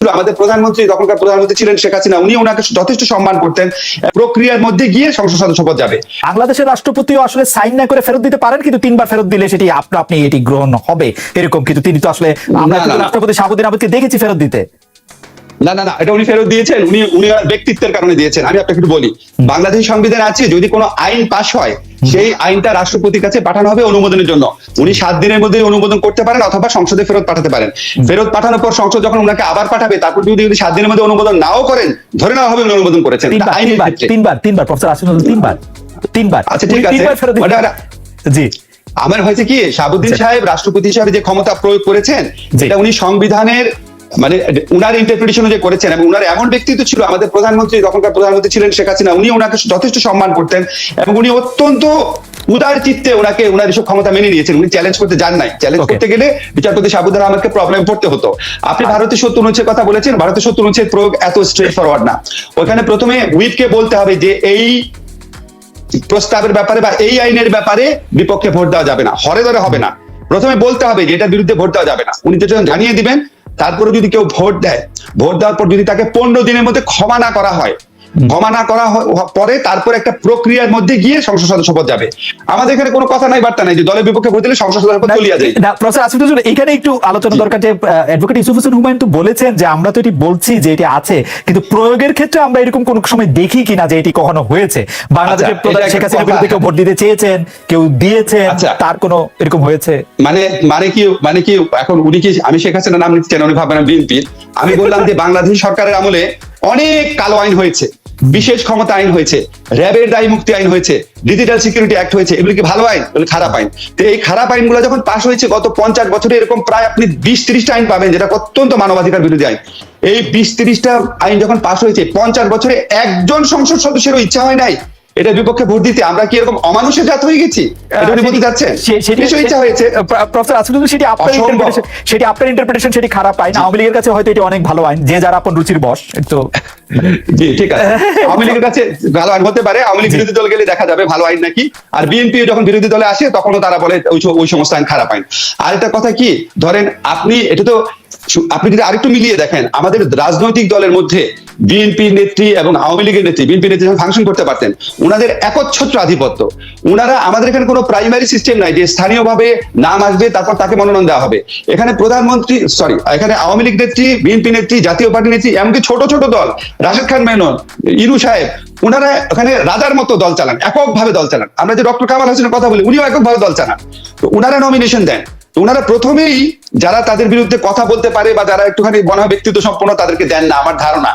আমাদের প্রধানমন্ত্রী তখনকার প্রধানমন্ত্রী ছিলেন শেখ হাসিনা উনি ওনাকে যথেষ্ট সম্মান করতেন। প্রক্রিয়ার মধ্যে গিয়ে সংসদ সদস্য পদ যাবে। বাংলাদেশের রাষ্ট্রপতি আসলে সাইন না করে ফেরত দিতে পারেন কিন্তু তিনবার ফেরত দিলে সেটি আপনা আপনি এটি গ্রহণ হবে এরকম। কিন্তু তিনি তো আসলে আমরা। রাষ্ট্রপতি শাহাবুদ্দিন আহমেদকে দেখেছি ফেরত দিতে। না না না এটা উনি ফেরত দিয়েছেন উনি উনি ব্যক্তিত্বের কারণে দিয়েছেন আমি আপনাকে একটু বলি। বাংলাদেশ সংবিধান আছে যদি কোনো আইন পাশ হয় সেই আইনটা রাষ্ট্রপতির কাছে পাঠানো হবে অনুমোদনের জন্য। উনি সাত দিনের মধ্যে অনুমোদন করতে পারেন অথবা সংসদে ফেরত পাঠাতে পারেন। ফেরত পাঠানোর পর সংসদ যখন ওনাকে আবার পাঠাবে তারপর যদি উনি সাত দিনের মধ্যে অনুমোদন নাও করেন ধরে নেওয়া হবে উনি অনুমোদন করেছেন। তিনবার তিনবার প্রফেসর তিনবার তিনবার। আচ্ছা, ঠিক আছে। জি। আমার হয়েছে কি শাহাবুদ্দিন জি। সাহেব রাষ্ট্রপতি হিসাবে যে ক্ষমতা প্রয়োগ করেছেন। এটা উনি সংবিধানের মানে উনার ইন্টারপ্রিটেশন যে করেছেন এবং উনার এমন ব্যক্তিত্ব ছিল আমাদের প্রধানমন্ত্রী তখনকার প্রধানমন্ত্রী ছিলেন শেখ হাসিনা উনি ওনাকে যথেষ্ট সম্মান করতেন এবং উনি অত্যন্ত উদার চিত্তে ওনাকে ওনার এসব ক্ষমতা মেনে নিয়েছেন। উনি চ্যালেঞ্জ করতে যান নাই। চ্যালেঞ্জ করতে গেলে বিচারপতি শাহাবুদ্দিন আহমেদকে প্রবলেম পড়তে হতো। আপনি ভারতের সত্য অনুচ্ছেদ কথা বলেছেন ভারতের সত্য অনুচ্ছেদ প্রয়োগ এত স্ট্রেট ফরওয়ার্ড না। ওখানে প্রথমে হুইপকে বলতে হবে যে এই প্রস্তাবের ব্যাপারে বা এই আইনের ব্যাপারে বিপক্ষে ভোট দেওয়া যাবে না। হরে ধরে হবে না। প্রথমে বলতে হবে যে এটার বিরুদ্ধে ভোট দেওয়া যাবে না। উনি যেটা জানিয়ে দিবেন তারপরে যদি কেউ ভোট দেয়, ভোট দেওয়ার পর যদি তাকে পনেরো দিনের মধ্যে ক্ষমা না করা হয় ক্ষমা না করা পরে তারপর একটা প্রক্রিয়ার মধ্যে গিয়ে সংসদ সদস্য পদ যাবে। আমাদের এখানে কোনো কথা নাই বার্তা নাই যে দলের বিপক্ষে ভোট দিলে সংসদ সদস্য পদ চলিয়া যায়। না, প্রফেসর আসিফ নজরুল এখানে একটু আলোচনা দরকার যে অ্যাডভোকেট ইউসুফ হোসেন হুমায়ুন তো বলেছেন যে আমরা তো এটি বলছি যে এটি আছে কিন্তু প্রয়োগের ক্ষেত্রে আমরা এরকম কোন সময় দেখি কিনা যে এটি কখনো হয়েছে? বাংলাদেশের আচ্ছা, প্রধান শেখ হাসিনার বিরুদ্ধে কেউ ভোট দিতে চেয়েছেন কেউ দিয়েছেন আচ্ছা। তার কোনো এরকম হয়েছে? মানে মানে কি মানে কি এখন উনি কি আমি শেখ হাসিনার নাম নিচ্ছেন উনি ভাববেন বিএনপির। আমি বললাম যে বাংলাদেশ সরকারের আমলে অনেক কালো আইন হয়েছে, বিশেষ ক্ষমতা আইন হয়েছে, র্যাবের দায়ী মুক্তি আইন হয়েছে, ডিজিটাল সিকিউরিটি অ্যাক্ট হয়েছে, এগুলো কি ভালো আইন? বলে খারাপ আইন। তো এই খারাপ আইনগুলো যখন পাশ হয়েছে, গত পঞ্চাশ বছরে এরকম প্রায় আপনি বিশ ত্রিশটা আইন পাবেন, যেটা অত্যন্ত মানবাধিকার বিরোধী আইন। এই বিশ ত্রিশটা আইন যখন পাশ হয়েছে, পঞ্চাশ বছরে একজন সংসদ সদস্যেরও ইচ্ছা হয় নাই এটার বিপক্ষে ভোট দিতে আমরা কি এরকম অমানুষের জাত হয়ে গেছি? এটা উনি বলতে সেটি- ইচ্ছা হয়েছে। প্রফেসর আসিফ সেটি আপনার ইন্টারপ্রিটেশন সেটি আপনার ইন্টারপ্রিটেশন সেটি খারাপ আইন আওয়ামী লীগের কাছে হয়তো এটি অনেক ভালো আইন। যে যারা আপন রুচির বস তো জি ঠিক আছে। আওয়ামী লীগের কাছে ভালো আইন হতে পারে। আওয়ামী লীগ বিরোধী দল গেলে দেখা যাবে ভালো আইন নাকি। আর বিএনপি যখন বিরোধী দলে আসে তখনও তারা বলে ওই সমস্ত আইন খারাপ আইন। আর একটা কথা কি? ধরেন আপনি এটা তো আপনি যদি আরেকটু মিলিয়ে দেখেন, আমাদের রাজনৈতিক দলের মধ্যে বিএনপি নেত্রী এবং আওয়ামী লীগের নেত্রী, বিএনপি নেত্রী ফাংশন করতে পারতেন ওনাদের একচ্ছত্র আধিপত্য। ওনারা আমাদের এখানে কোনো প্রাইমারি সিস্টেম নাই যে স্থানীয়ভাবে নাম আসবে, তারপর তাকে মনোনয়ন দেওয়া হবে। এখানে প্রধানমন্ত্রী সরি এখানে আওয়ামী লীগ নেত্রী, বিএনপি নেত্রী, জাতীয় পার্টি নেত্রী, এমনকি ছোট ছোট দল, রাশেদ খান মেনন ইনু সাহেব ওনারা ওখানে রাজার মতো দল চালান, এককভাবে দল চালান। আমরা যে ডক্টর কামাল হোসেনের কথা বলি, উনিও এককভাবে দল চালান। তো ওনারা নমিনেশন দেন। ওনারা প্রথমেই যারা তাদের বিরুদ্ধে কথা বলতে পারে বা যারা একটুখানি মনে হয় ব্যক্তিত্ব সম্পন্ন তাদেরকে দেন না আমার ধারণা।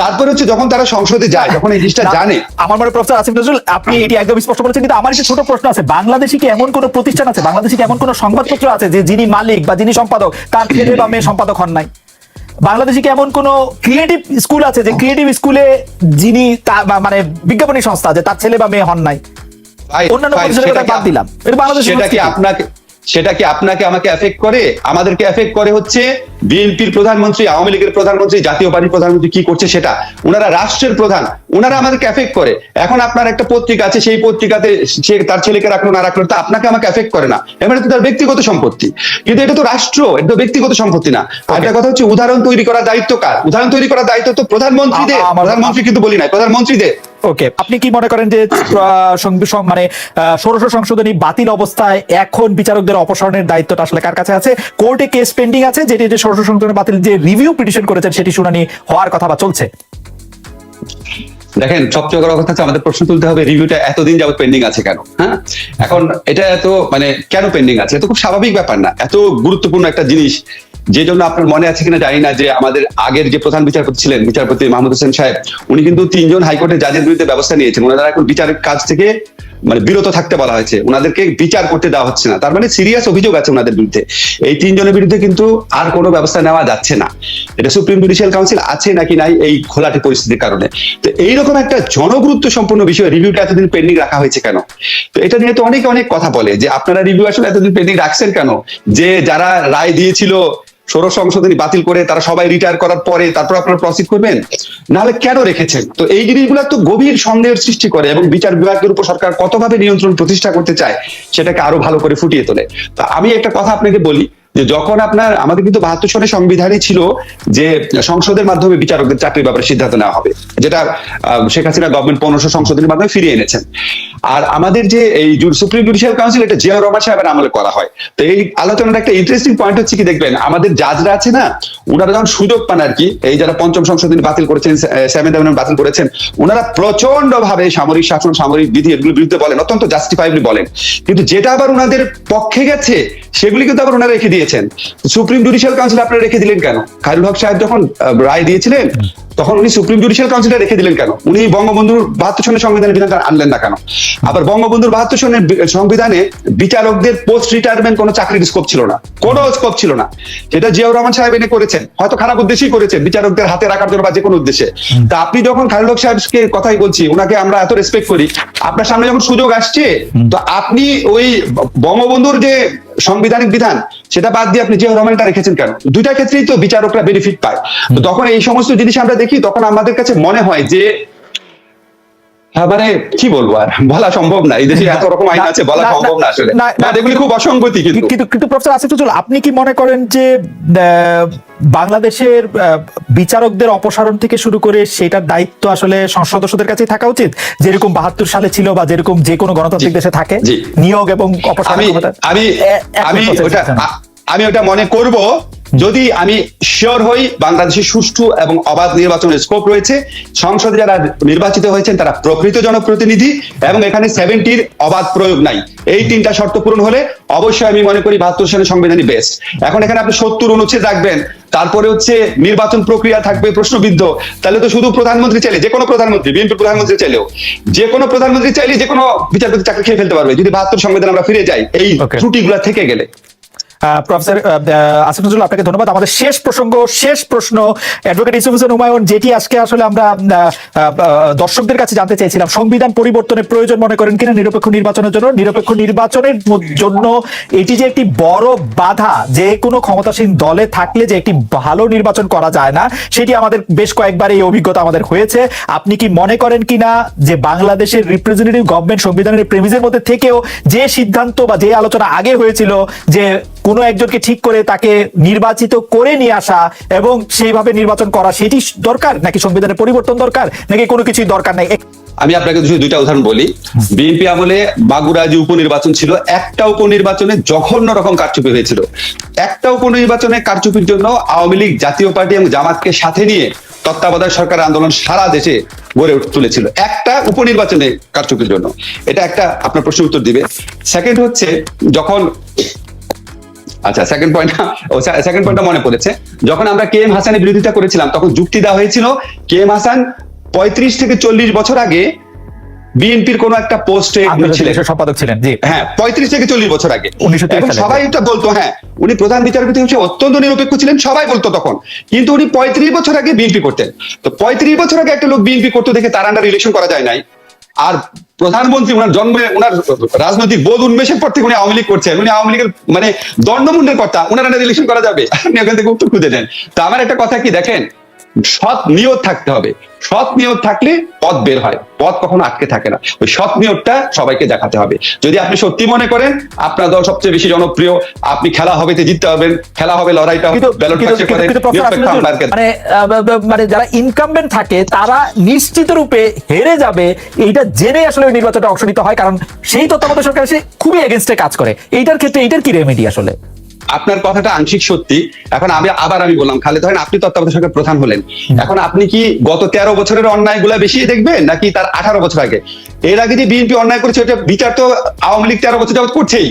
তারপরে হচ্ছে যখন তারা সংসদে যায় যখন এই জিনিসটা জানে আমার মনে প্রফেসর আসিফ নজরুল আপনি এটি একদম স্পষ্ট বলেছেন কিন্তু আমার একটা ছোট প্রশ্ন আছে। বাংলাদেশে কি এমন কোন প্রতিষ্ঠান আছে? বাংলাদেশে কি এমন কোন সংবাদপত্র আছে যে যিনি মালিক বা যিনি সম্পাদক তার ছেলে বা মেয়ে সম্পাদক হন নাই? বাংলাদেশে কি এমন কোন ক্রিয়েটিভ স্কুল আছে যে ক্রিয়েটিভ স্কুলে যিনি মানে বিজ্ঞাপনী সংস্থা যে তার ছেলে বা মেয়ে হন নাই? অন্যান্য ভাই, প্রতিষ্ঠানের কথা বাদ দিলাম। এটা সেটা কি আপনাকে সেটা কি আপনাকে আমাকে এফেক্ট করে? আমাদেরকে এফেক্ট করে হচ্ছে বিএনপির প্রধানমন্ত্রী আওয়ামী লীগের প্রধানমন্ত্রী জাতীয় পার্টির প্রধানমন্ত্রী কি করছে সেটা? ওনারা রাষ্ট্রের প্রধান ওনারা আমাদেরকে এফেক্ট করে। এখন আপনার একটা পত্রিকা আছে সেই পত্রিকাতে সে তার ছেলেকে রাখল না রাখল তা আপনাকে আমাকে এফেক্ট করে না। এবারে তো তার ব্যক্তিগত সম্পত্তি। কিন্তু এটা তো রাষ্ট্র এটা তো ব্যক্তিগত সম্পত্তি না। আর একটা কথা হচ্ছে উদাহরণ তৈরি করার দায়িত্ব কার? উদাহরণ তৈরি করার দায়িত্ব তো প্রধানমন্ত্রীদের। প্রধানমন্ত্রী কিন্তু বলি নাই প্রধানমন্ত্রীদের। ওকে আপনি কি মনে করেন যে মানে ষোড়শ সংশোধনী বাতিল অবস্থায় এখন বিচারকদের অপসারণের দায়িত্বটা আসলে কার কাছে আছে? কোর্টে কেস পেন্ডিং আছে, যেটি যে ষোড়শ সংশোধনী বাতিল যে রিভিউ পিটিশন করেছেন, সেটি শুনানি হওয়ার কথা বা চলছে? দেখেন সবচেয়ে বড় কথা হচ্ছে আমাদের প্রশ্ন তুলতে হবে, রিভিউটা এতদিন যাবত পেন্ডিং আছে কেন? হ্যাঁ? এখন এটা এত মানে কেন পেন্ডিং আছে? এত খুব স্বাভাবিক ব্যাপার না। এত গুরুত্বপূর্ণ একটা জিনিস, যে জন্য আপনার মনে আছে কিনা জানি না, যে আমাদের আগের যে প্রধান বিচারপতি ছিলেন, বিচারপতি মাহমুদ হোসেন সাহেব, উনি কিন্তু তিনজন হাইকোর্টের জাজের বিরুদ্ধে ব্যবস্থা নিয়েছেন। ওনারা এখন বিচারের কাজ থেকে মানে বিরত থাকতে বলা হয়েছে। ওনাদেরকে বিচার করতে দেওয়া হচ্ছে না। তার মানে সিরিয়াস অভিযোগ আছে ওনাদের বিরুদ্ধে। এই তিনজনের বিরুদ্ধে কিন্তু আর কোনো ব্যবস্থা নেওয়া যাচ্ছে না। এটা সুপ্রিম জুডিশিয়াল কাউন্সিল আছে নাকি নাই এই ঘোলাটে পরিস্থিতির কারণে। তো এইরকম একটা জনগুরুত্ব সম্পন্ন বিষয় রিভিউটা এতদিন পেন্ডিং রাখা হয়েছে কেন? তো এটা নিয়ে তো অনেকে অনেক কথা বলে যে আপনারা রিভিউ আসলে এতদিন পেন্ডিং রাখছেন কেন? যে যারা রায় দিয়েছিল ষোড়শ সংশোধনী বাতিল করে তারা সবাই রিটায়ার করার পরে তারপর আপনারা প্রসিড করবেন? নাহলে কেন রেখেছেন? তো এই জিনিসগুলো তো গভীর সন্দেহের সৃষ্টি করে এবং বিচার বিভাগের উপর সরকার কতভাবে নিয়ন্ত্রণ প্রতিষ্ঠা করতে চায় সেটাকে আরও ভালো করে ফুটিয়ে তোলে। তা আমি একটা কথা আপনাকে বলি যে যখন আপনার, আমাদের কিন্তু বাহাত্তর সনের সংবিধানই ছিল যে সংসদের মাধ্যমে বিচারকদের চাকরির ব্যাপারে সিদ্ধান্ত নেওয়া হবে, যেটা শেখ হাসিনা গভর্নমেন্ট পনেরোশো সংশোধনের মাধ্যমে ফিরিয়ে এনেছেন। আর আমাদের যে এই সুপ্রিম জুডিশিয়াল কাউন্সিল এটা জিয়া রহমান সাহেবের আমলে করা হয়। তো এই আলোচনার একটা ইন্টারেস্টিং পয়েন্ট হচ্ছে কি দেখবেন, আমাদের জাজরা আছে না ওনারা যখন সুযোগ পান আর কি, এই যারা পঞ্চম সংশোধনী বাতিল করেছেন সেভেন্থ বাতিল করেছেন ওনারা প্রচণ্ড ভাবে সামরিক শাসন, সামরিক বিধি এগুলোর বিরুদ্ধে বলেন, অত্যন্ত জাস্টিফাইবলি বলেন। কিন্তু যেটা আবার ওনাদের পক্ষে গেছে, সেগুলি কিন্তু আবার ওনারা রেখে দিয়েছেন। সুপ্রিম জুডিশিয়াল কাউন্সিল আপনারা রেখে দিলেন কেন? খায়রুল হক সাহেব যখন রায় দিয়েছিলেন তখন উনি সুপ্রিম জুডিশিয়াল কাউন্সিলে রেখে দিলেন কেন? উনি বঙ্গবন্ধুর বাহাত্তর সনের সংবিধানের বিধানটা আনলেন না কেন? আবার বঙ্গবন্ধুর বাহাত্তর সনের সংবিধানে বিচারকদের পোস্ট রিটায়ারমেন্ট কোনো চাকরির স্কোপ ছিল না। কোনো স্কোপ ছিল না। যেটা জিয়াউর রহমান সাহেব এনে করেছেন হয়তো খারাপ উদ্দেশ্যেই করেছেন বিচারকদের হাতে রাখার জন্য বা যে কোনো উদ্দেশ্যে। তা আপনি যখন খায়রুল হক সাহেবকে কথাই বলছি ওনাকে আমরা এত রেসপেক্ট করি আপনার সামনে যখন সুযোগ আসছে তো আপনি ওই বঙ্গবন্ধুর যে সাংবিধানিক বিধান সেটা বাদ দিয়ে আপনি যে রহমানটা রেখেছেন কেন? দুইটা ক্ষেত্রেই তো বিচারকরা বেনিফিট পায়। তো তখন এই সমস্ত জিনিস আমরা দেখি তখন আমাদের কাছে মনে হয় যে হ্যাঁ, মানে কি বলব আর? বলা সম্ভব না। এই দেশে এত রকম আইন আছে বলা সম্ভব না আসলে। এগুলি খুব অসঙ্গতি কিন্তু। কিন্তু কিন্তু প্রফেসর আসিফ আপনি কি মনে করেন যে আহ, বাংলাদেশের বিচারকদের অপসারণ থেকে শুরু করে সেটার দায়িত্ব আসলে সংসদ সদস্যদের কাছে থাকা উচিত। যেরকম বাহাত্তর সালে ছিল বা যেরকম যে কোনো গণতান্ত্রিক দেশে থাকে নিয়োগ এবং অপসারণ আমি আমি ওটা আমি ওটা মনে করব যদি আমি শিওর হই বাংলাদেশে সুষ্ঠু এবং অবাধ নির্বাচনের স্কোপ রয়েছে সংসদে যারা নির্বাচিত হয়েছেন তারা প্রকৃত জনপ্রতিনিধি এবং এখানে সেভেন্টির অবাধ প্রয়োগ নাই। এই তিনটা শর্ত পূরণ হলে অবশ্যই আমি মনে করি বাহাত্তর সালের সংবিধানই বেস্ট এখন এখানে আপনি সত্তর অনুচ্ছেদ রাখবেন তারপরে হচ্ছে নির্বাচন প্রক্রিয়া থাকবে প্রশ্নবিদ্ধ। তাহলে তো শুধু প্রধানমন্ত্রী চাইলে যে কোনো প্রধানমন্ত্রী বিএনপি প্রধানমন্ত্রী চাইলেও যে কোনো প্রধানমন্ত্রী চাইলে যে কোনো বিচারপতি চাকরি খেয়ে ফেলতে পারবে। যদি বাহাত্তর সংবিধান আমরা ফিরে যাই এই. ত্রুটিগুলো থেকে গেলে। প্রফেসর আসিফ নজরুল আপনাকে ধন্যবাদ। আমাদের শেষ প্রসঙ্গ, শেষ প্রশ্ন অ্যাডভোকেট ইউসুফ হোসেন হুমায়ুন, যেটি আজকে আসলে আমরা দর্শকদের কাছে জানতে চাইছিলাম সংবিধান পরিবর্তনের প্রয়োজন মনে করেন কিনা নিরপেক্ষ নির্বাচনের জন্য। নিরপেক্ষ নির্বাচনের জন্য এটি যে একটি বড় বাধা, যে কোনো ক্ষমতাসীন দলে থাকলে যে একটি ভালো নির্বাচন করা যায় না, সেটি আমাদের বেশ কয়েকবার এই অভিজ্ঞতা আমাদের হয়েছে। আপনি কি মনে করেন কিনা যে বাংলাদেশের রিপ্রেজেন্টেটিভ গভর্নমেন্ট সংবিধানের প্রেমিসের মধ্যে থেকেও যে সিদ্ধান্ত বা যে আলোচনা আগে হয়েছিল যে কোনো একজনকে ঠিক করে তাকে নির্বাচিত করে নিয়ে আসা এবং সেইভাবে নির্বাচন করা, সেটি দরকার? নাকি সংবিধানের পরিবর্তন দরকার? নাকি কোনো কিছুই দরকার নাই? আমি আপনাকে দুইটা উদাহরণ বলি। বিএনপি আমলে বাগুড়া যে উপনির্বাচন ছিল, একটা উপনির্বাচনে জঘন্য রকম কারচুপি হয়েছিল। একটা উপনির্বাচনে কারচুপির জন্য আওয়ামী লীগ জাতীয় পার্টি এবং জামাতকে সাথে নিয়ে তত্ত্বাবধায়ক সরকার আন্দোলন সারা দেশে গড়ে তুলেছিল। একটা উপনির্বাচনে কারচুপির জন্য। এটা একটা আপনার প্রশ্ন উত্তর দিবে। সেকেন্ড হচ্ছে, যখন আচ্ছা সেকেন্ড পয়েন্ট ও সেকেন্ড পয়েন্টটা মনে পড়েছে। যখন আমরা কে এম হাসানের বিরোধিতা করেছিলাম তখন যুক্তি দেওয়া হয়েছিল কে এম হাসান পঁয়ত্রিশ থেকে চল্লিশ বছর আগে বিএনপির কোন একটা পোস্টে ছিলেন। সম্পাদক ছিলেন জি। হ্যাঁ পঁয়ত্রিশ থেকে চল্লিশ বছর আগে। 1923 এবং সবাই এটা বলতো হ্যাঁ উনি প্রধান বিচারপতি হচ্ছে অত্যন্ত নিরপেক্ষ ছিলেন সবাই বলতো তখন। কিন্তু উনি পঁয়ত্রিশ বছর আগে বিএনপি করতেন। তো পঁয়ত্রিশ বছর আগে একটা লোক বিএনপি করতে দেখে তার আন্ডার রিলেশন করা যায় নাই। আর প্রধানমন্ত্রী ওনার জন্মে উনার রাজনৈতিক বোধ উন্মেষের পর থেকে উনি আওয়ামী লীগ করছেন। উনি আওয়ামী লীগের মানে দণ্ডমুণ্ডের কথা আন্ডার ইলেকশন করা যাবে। আপনি ওখান থেকে উত্তর খুঁজে নেন। তো আমার একটা কথা কি দেখেন? সৎ নিয়ত থাকতে হবে। সৎ নিয়ত থাকলে পথ বের হয়। পথ কখনো আটকে থাকে না। ওই সৎ নিয়তটা সবাইকে দেখাতে হবে। যদি আপনি সত্যি মনে করেন আপনার দল সবচেয়ে বেশি জনপ্রিয় আপনি খেলা হবেতে জিততে হবেন খেলা হবে লড়াইটা মানে মানে যারা ইনকামবেন্ট থাকে তারা নিশ্চিত রূপে হেরে যাবে। এইটা জেনে আসলে ওই নির্বাচনে অংশ নিতে হয় কারণ সেই তত্ত্বাবধায়ক সরকার এসে খুবই এগেনস্টে কাজ করে। এইটার ক্ষেত্রে এইটার কি রেমেডি আসলে? আপনার কথাটা আংশিক সত্যি। এখন আমি আবার আমি বললাম খালে ধরেন আপনি তত্ত্বাবধায়ক সরকার প্রধান হলেন। এখন আপনি কি গত তেরো বছরের অন্যায়গুলা বেশি দেখবেন নাকি তার আঠারো বছর আগে? এর আগে যে বিএনপি অন্যায় করেছে ওটা বিচার তো আওয়ামী লীগ তেরো বছর যাবত করছেই।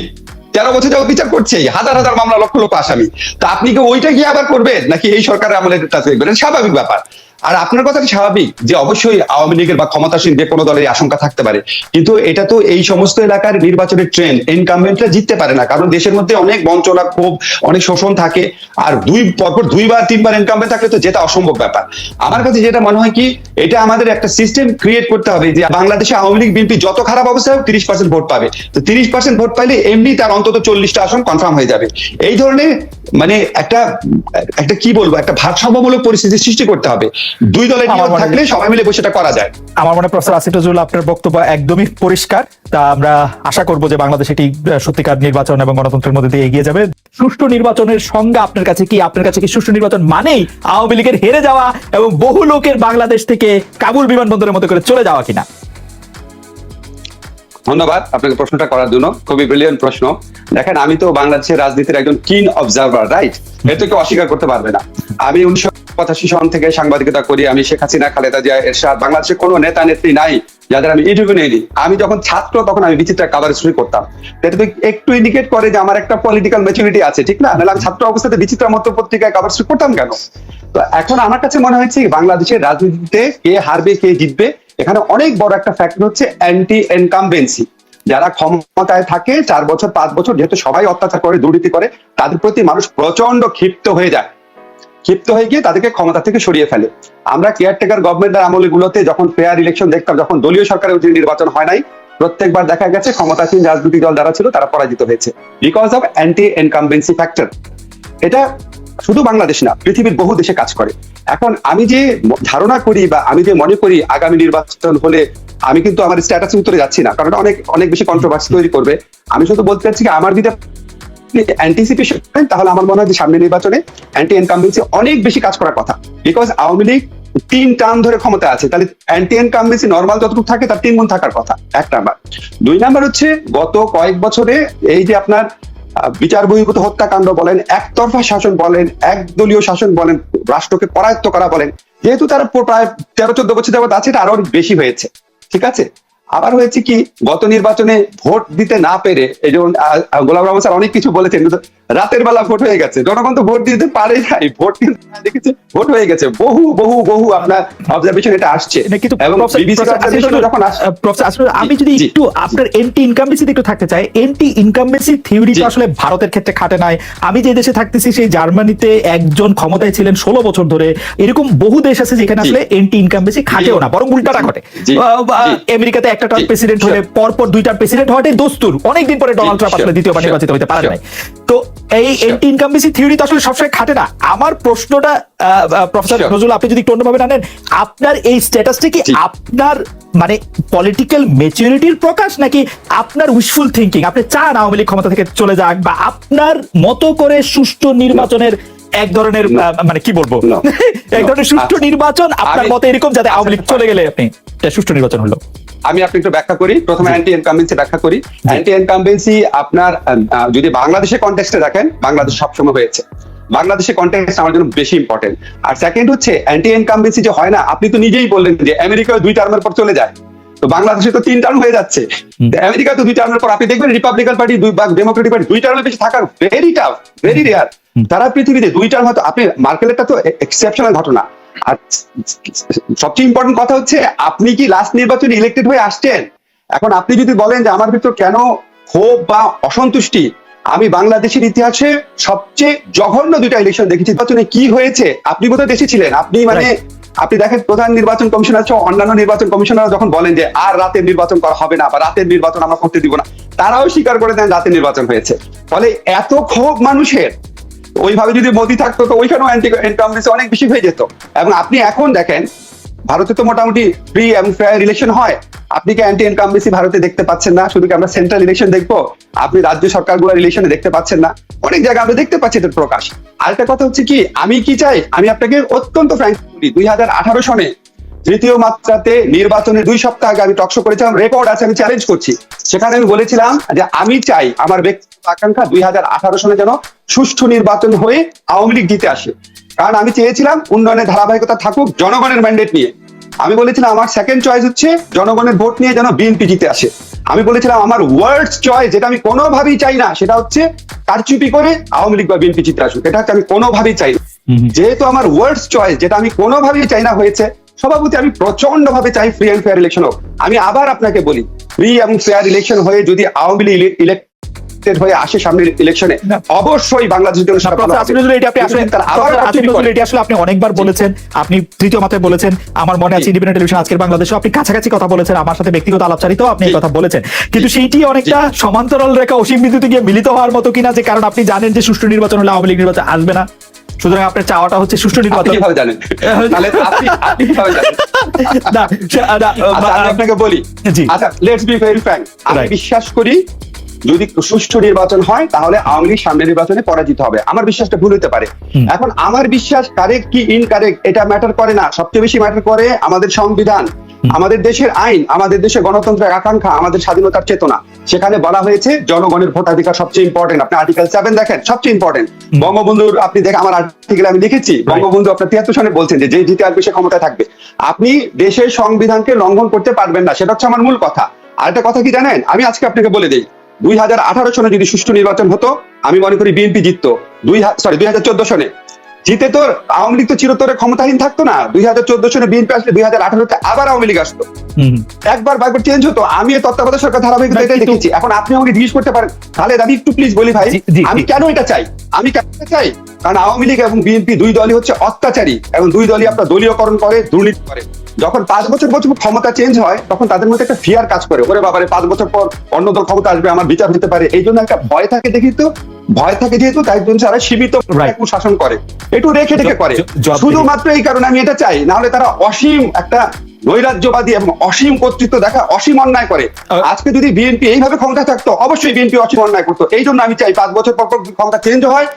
তেরো বছর যাবত বিচার করছেই। হাজার হাজার মামলা লক্ষ লক্ষ আসামি। তা আপনি কি ওইটা গিয়ে আবার করবেন নাকি এই সরকারের আমলে তা দেখবেন? স্বাভাবিক ব্যাপার। আর আপনার কথাটা স্বাভাবিক? যে অবশ্যই আওয়ামী লীগের বা ক্ষমতাসীন যে কোনো দলের আশঙ্কা থাকতে পারে। কিন্তু এটা তো এই সমস্ত এলাকার নির্বাচনের ট্রেন্ড ইনকামবেন্টরা জিততে পারে না। কারণ দেশের মধ্যে অনেক বঞ্চনা, ক্ষোভ, অনেক শোষণ থাকে। আর দুই, পরপর দুইবার, তিনবার ইনকামবেন্ট থাকলে তো যেটা অসম্ভব ব্যাপার। আমার কাছে যেটা মনে হয় কি, এটা আমাদের একটা সিস্টেম ক্রিয়েট করতে হবে যে বাংলাদেশে আওয়ামী লীগ, বিএনপি যত খারাপ অবস্থা হোক, তিরিশ পার্সেন্ট ভোট পাবে। তো তিরিশ পার্সেন্ট ভোট পাইলে এমনি তার অন্তত চল্লিশটা আসন কনফার্ম হয়ে যাবে। এই ধরনের মানে একটা একটা কি বলব, একটা ভারসাম্যমূলক পরিস্থিতি সৃষ্টি করতে হবে। দুই দলের নিয়ম থাকলে সবাই মিলে বসে এটা করা যায়। আমার মনে প্রফেসর আসিফ নজরুল আপনার বক্তব্য একদমই পরিষ্কার। তা আমরা আশা করব যে বাংলাদেশ একটি সত্যিকার নির্বাচন এবং গণতন্ত্রের মধ্যে দিয়ে এগিয়ে যাবে। সুষ্ঠু নির্বাচনের সংজ্ঞা আপনার কাছে কি? আপনার কাছে কি সুষ্ঠু নির্বাচন মানেই আওয়ামী লীগের হেরে যাওয়া এবং বহু লোকের বাংলাদেশ থেকে কাবুল বিমানবন্দরের মতো করে চলে যাওয়া কিনা? ধন্যবাদ আপনাকে প্রশ্নটা করার জন্য। খুবই ব্রিলিয়ান্ট প্রশ্ন। দেখেন আমি তো বাংলাদেশের রাজনীতির একজন কিন অবজারভার রাইট এটা কেউ অস্বীকার করতে পারবে না। আমি উনিশশো পঁচাশি সন থেকে সাংবাদিকতা করি আমি শেখ হাসিনা, খালেদা জিয়া, এরশাদ বাংলাদেশের কোনো নেতা, নেত্রী নাই, যাদের আমি ইন্টারভিউ নিইনি। আমি যখন ছাত্র, তখন আমি বিচিত্রা কাভার শুরু করতাম। এটা তো একটু ইন্ডিকেট করে যে আমার একটা পলিটিক্যাল ম্যাচুরিটি আছে, ঠিক না? আমি ছাত্র অবস্থাতে বিচিত্রা মতো পত্রিকায় কাভার শুরু করতাম কেন? তো এখন আমার কাছে মনে হয়েছে বাংলাদেশের রাজনীতিতে কে হারবে, কে জিতবে, এখানে অনেক বড় একটা ফ্যাক্টর হচ্ছে অ্যান্টি এনকামবেন্সি যারা ক্ষমতায় থাকে, চার বছর, পাঁচ বছর, যেহেতু সবাই অত্যাচার করে, দুর্নীতি করে, তাদের প্রতি মানুষ প্রচণ্ড ক্ষিপ্ত হয়ে যায়। ক্ষিপ্ত হয়ে গিয়ে তাদেরকে ক্ষমতা থেকে সরিয়ে ফেলে। আমরা কেয়ারটেকার গভর্নমেন্টের আমলগুলোতে যখন ফেয়ার ইলেকশন দেখতাম, যখন দলীয় সরকারের অধীনে নির্বাচন হয় নাই, প্রত্যেকবার দেখা গেছে ক্ষমতাসীন রাজনৈতিক দল যারা ছিল, তারা পরাজিত হয়েছে। Because of anti incumbency factor এটা শুধু বাংলাদেশ না, পৃথিবীর বহু দেশে কাজ করে। এখন আমি যে ধারণা করি বা আমি যে মনে করি, আগামী নির্বাচন হলে আমি কিন্তু আমার স্ট্যাটাসের উত্তরে যাচ্ছি না, কারণ অনেক অনেক বেশি কন্ট্রোভার্সি তৈরি করবে। আমি শুধু বলতে চাচ্ছি আমার যদি অ্যান্টিসিপেশন করেন তাহলে আমার মনে হয় যে সামনে নির্বাচনে অ্যান্টি অনেক বেশি কাজ করার কথা। বিকজ আওয়ামী লীগ তিন টার্ম ধরে ক্ষমতা আছে। তাহলে অ্যান্টি নর্মাল যতটুকু থাকে, তার তিন গুণ থাকার কথা। এক নাম্বার। দুই নাম্বার হচ্ছে, গত কয়েক বছরে এই যে আপনার বিচার বহির্ভূত হত্যাকাণ্ড বলেন, একতরফা শাসন বলেন, একদলীয় শাসন বলেন, রাষ্ট্রকে করায়ত্ত করা বলেন, যেহেতু তারা প্রায় তেরো চোদ্দ বছর যাবত আছে, এটা আরও বেশি হয়েছে। ঠিক আছে? আবার হয়েছে কি, গত নির্বাচনে ভোট দিতে না পেরে এই যেমন গোলাম রহমান স্যার অনেক কিছু বলেছেন রাতের বেলা ভোট হয়ে গেছে। জনগণ তো ভোট দিতে পারে নাই। ভোট কিন্তু দেখেছে? ভোট হয়ে গেছে। বহু বহু বহু আপনার অবজারভেশন এটা আসছে। এবং যখন আমি যদি একটু আপনার এন্টি ইনকামবেন্সিতে একটু থাকতে চাই এন্টি ইনকামবেন্সি থিওরি তো আসলে ভারতের ক্ষেত্রে খাটে নাই। আমি যে দেশে থাকতেছি সেই জার্মানিতে একজন ক্ষমতায় ছিলেন ষোলো বছর ধরে। এরকম বহু দেশ আছে যেখানে আসলে এন্টি ইনকামবেন্সি খাটেও না বরং উল্টাটা ঘটে। আমেরিকাতে একটা টার্ম প্রেসিডেন্ট হলে. পরপর দুইটা প্রেসিডেন্ট হওয়াটাই দস্তুর। অনেকদিন পরে ডোনাল্ড ট্রাম্প আসলে দ্বিতীয়বার নির্বাচিত হতে পারে নাই। তো এই এন্টি ইনকামবেন্সি থিওরি তো আসলে সবসময় খাটে না। আমার প্রশ্নটা প্রফেসর নজরুল আপনি যদি একটু অন্যভাবে জানেন আপনার এই স্ট্যাটাসটা কি আপনার মানে পলিটিক্যাল মেচুরিটির প্রকাশ নাকি আপনার উইশফুল থিঙ্কিং আপনি চান আওয়ামী লীগ ক্ষমতা থেকে চলে যাক বা আপনার মতো করে সুষ্ঠু নির্বাচনের এক ধরনের মানে কি বলব? এক ধরনের সুষ্ঠু আচ্ছা। নির্বাচন আপনার মতে এরকম যাতে আওয়ামী লীগ চলে গেলে আপনি। সুষ্ঠু নির্বাচন হলো। আমি আপনি একটু ব্যাখ্যা করি। প্রথমে অ্যান্টি এনকামবেন্সি ব্যাখ্যা করি। অ্যান্টি এনকামবেন্সি আপনার যদি বাংলাদেশের কন্টেক্সটে দেখেন বাংলাদেশ সবসময় হয়েছে। বাংলাদেশের কন্টেক্সট আমার জন্য বেশি ইম্পর্টেন্ট আর সেকেন্ড হচ্ছে অ্যান্টি এনকামবেন্সি যে হয় না আপনি তো নিজেই বললেন যে আমেরিকা দুই টার্মের পর চলে যায়। তো বাংলাদেশে তো তিন টার্ম হয়ে যাচ্ছে। আমেরিকা তো দুই টার্মের পর আপনি দেখবেন রিপাবলিকান পার্টি দুই বা ডেমোক্রেটিক পার্টি দুই টার্মের বেশি থাকার ভেরি টাফ ভেরি রেয়ার তারা পৃথিবীতে দুই টার্ম হয়তো আপনি মার্কেলেরটা তো এক্সেপশনাল ঘটনা। আর সবচেয়ে ইম্পর্টেন্ট কথা হচ্ছে আপনি কি লাস্ট নির্বাচনে ইলেক্টেড হয়ে আসছেন? এখন আপনি যদি বলেন যে আমার ভিতর কেন ক্ষোভ বা অসন্তুষ্টি আমি বাংলাদেশের ইতিহাসে সবচেয়ে জঘন্য দুইটা ইলেকশন দেখেছি। নির্বাচনে কি হয়েছে? আপনি বোধহয় দেশে ছিলেন? আপনি মানে আপনি দেখেন প্রধান নির্বাচন কমিশনার সহ অন্যান্য নির্বাচন কমিশনার যখন বলেন যে আর রাতের নির্বাচন করা হবে না বা রাতের নির্বাচন আমরা করতে দিব না তারাও স্বীকার করে দেন রাতের নির্বাচন হয়েছে। ফলে এত ক্ষোভ মানুষের ওইভাবে যদি মোদি থাকতো, তো ওইখানেও অ্যান্টি অনেক বেশি হয়ে যেত। এবং আপনি এখন দেখেন, ভারতে তো মোটামুটি ফ্রি এবং ফেয়ার ইলেকশন হয়। আপনি কি অ্যান্টি ইনকামবেন্সি ভারতে দেখতে পাচ্ছেন না? শুধু কি আমরা সেন্ট্রাল ইলেকশন দেখব? আপনি রাজ্য সরকারগুলোর রিলেশনে দেখতে পাচ্ছেন না? অনেক জায়গায় আমরা দেখতে পাচ্ছি এটার প্রকাশ। আরেকটা কথা হচ্ছে কি, আমি কি চাই? আমি আপনাকে অত্যন্ত ফ্র্যাঙ্ক বলি, দুই হাজার আঠারো সনে তৃতীয় মাত্রাতে নির্বাচনের দুই সপ্তাহ আগে আমি টকশো করেছিলাম রেকর্ড আছে আমি চ্যালেঞ্জ করছি। সেখানে আমি বলেছিলাম যে আমি চাই আমার ব্যক্তিগত আকাঙ্ক্ষা দুই হাজার আঠারো সনে যেন সুষ্ঠু নির্বাচন হয়ে আওয়ামী লীগ জিতে আসে। কারণ আমি চেয়েছিলাম উন্নয়নের ধারাবাহিকতা থাকুক জনগণের ম্যান্ডেট নিয়ে। আমি বলেছিলাম আমার সেকেন্ড চয়েস হচ্ছে জনগণের ভোট নিয়ে যেন বিএনপি জিতে আসে। আমি বলেছিলাম আমার ওয়ার্ডস চয়েস যেটা আমি কোনোভাবেই চাই না সেটা হচ্ছে কারচুপি করে আওয়ামী লীগ বা বিএনপি জিতে আসুক। এটা হচ্ছে আমি কোনোভাবেই চাই না। যেহেতু আমার ওয়ার্ডস চয়েস যেটা আমি কোনোভাবেই চাই না হয়েছে সভাপতি আমি প্রচণ্ড ভাবে চাই ফ্রি অ্যান্ড ফেয়ার ইলেকশন হোক। আমি আবার আপনাকে বলি ফ্রি এবং ফেয়ার ইলেকশন হয়ে যদি আওয়ামী লীগ ইলেক্টেড হয়ে আসে সামনের ইলেকশনে অবশ্যই বাংলাদেশের জন্য আসলে- আপনি অনেকবার বলেছেন আপনি তৃতীয় মাত্রায় বলেছেন আমার মনে আছে। ইন্ডিপেন্ডেন্ট টেলিভিশন আজকের বাংলাদেশে আপনি কাছাকাছি কথা বলেছেন আমার সাথে ব্যক্তিগত আলাপচারিতাও আপনি এই কথা বলেছেন। কিন্তু সেইটি অনেকটা সমান্তরাল রেখা অসীম বিদ্যুতে গিয়ে মিলিত হওয়ার মতো কিনা যে কারণ আপনি জানেন যে সুষ্ঠু নির্বাচন হলে আওয়ামী লীগ নির্বাচন আসবে না। সুতরাং আপনার চাওয়াটা হচ্ছে সুষ্ঠু নির্বাচন। কীভাবে জানেন? তাহলে আপনি আপনি কীভাবে জানেন? না, সে- না, আচ্ছা, আপনাকে বলি। আচ্ছা লেটস বি ভেরি ফ্র্যাঙ্ক আমি বিশ্বাস করি যদি সুষ্ঠু নির্বাচন হয় তাহলে আওয়ামী লীগ সামনের নির্বাচনে পরাজিত হবে। আমার বিশ্বাসটা ভুল হতে পারে। এখন আমার বিশ্বাস কারেক্ট কি ইনকারেক্ট এটা ম্যাটার করে না। সবচেয়ে বেশি ম্যাটার করে আমাদের সংবিধান আমাদের দেশের আইন আমাদের দেশের গণতন্ত্রের আকাঙ্ক্ষা আমাদের স্বাধীনতার চেতনা। সেখানে বলা হয়েছে জনগণের ভোটাধিকার সবচেয়ে ইম্পর্টেন্ট আপনি আর্টিকেল সেভেন দেখেন সবচেয়ে ইম্পর্টেন্ট বঙ্গবন্ধুর আপনি দেখেন আমার আর্টিকেল আমি লিখেছি। বঙ্গবন্ধু আপনার তিয়াত্তর সনে বলছেন যে যে জিতে আসবে সে ক্ষমতায় থাকবে। আপনি দেশের সংবিধানকে লঙ্ঘন করতে পারবেন না সেটা হচ্ছে আমার মূল কথা। আরেকটা কথা কি জানেন? আমি আজকে আপনাকে বলে দিই দুই হাজার আঠারো সনে যদি সুষ্ঠু নির্বাচন হতো আমি মনে করি বিএনপি জিততো। দুই সরি দুই হাজার চোদ্দ সনে। জিতে তো আওয়ামী লীগ তো চিরতরে ক্ষমতাহীন থাকতো না। দুই হাজার চোদ্দ সনে বিএনপি আসলে দুই হাজার আঠারোতে আবার আওয়ামী লীগ আসতো। একবার বারবার চেঞ্জ হতো। আমি তত্ত্বাবধায়ক সরকার ধারাবাহিকতা এটাই দেখেছি। এখন আপনি আমাকে জিজ্ঞেস করতে পারেন তাহলে আমি একটু প্লিজ বলি ভাই আমি কেন এটা চাই? আমি কেন এটা চাই? কারণ আওয়ামী লীগ এবং বিএনপি দুই দলই হচ্ছে অত্যাচারী। এবং দুই দলই আপনার দলীয়করণ করে দুর্নীতি করে। যখন পাঁচ বছর বছর ক্ষমতা চেঞ্জ হয় তখন তাদের মধ্যে একটা ফিয়ার কাজ করে। ওরে বাবারে পাঁচ বছর পর অন্য দল ক্ষমতা আসবে আমার বিচার হতে পারে। এই জন্য একটা ভয় থাকে দেখি তো। ভয় থাকে যেহেতু তাই জন্য তারা সীমিত শাসন করে। একটু রেখে রেখে করে। শুধুমাত্র এই কারণে আমি এটা চাই না হলে তারা অসীম একটা নৈরাজ্যবাদী এবং অসীম কর্তৃত্ব দেখা অসীম অন্যায় করে। আজকে যদি বিএনপি এইভাবে ক্ষমতা থাকতো অবশ্যই বিএনপি অসীম অন্যায় করতো। এই জন্য আমি চাই পাঁচ বছর পর ক্ষমতা চেঞ্জ হয়।